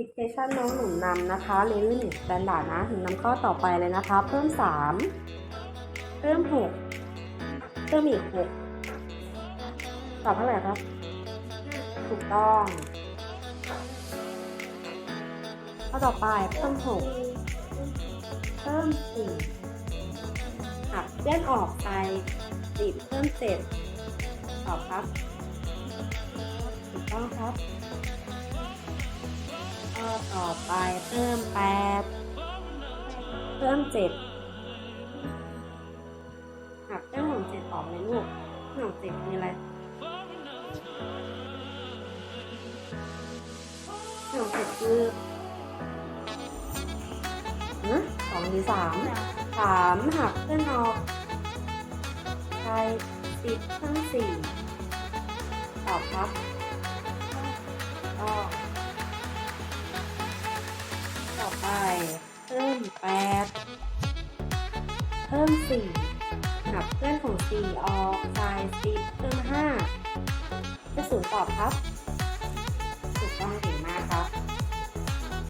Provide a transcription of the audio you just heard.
ดิกเทชันน้องหนุนนำนะคะเลเวลหนึ่งสแตนดาร์ดนะถึงนำข้อต่อไปเลยนะคะ เพิ่มสามเพิ่มหกเพิ่มอีกหกตอบเท่าไหร่ครับ ถูกต้อง ข้อต่อไปเพิ่มหกเพิ่มสี่หักเลื่อนออกไปสิบเพิ่มเจ็ดตอบครับ ไปเพิ่มแปดเพิ่มเจ็ดหักเรื่องของเจ็ดออกเลยลูกเรื่องเจ็ดมีอะไรเรื่องเจ็ดคือฮะสองหรือสามสามหักเพื่อนออกไปสิบเพิ่มสี่ตอบครับ ไป เพิ่มแปดเพิ่มสี่หักเพื่อนของสี่ออกใส่สิบเพิ่มห้าจะศูนย์ตอบครับถูกต้องเก่ง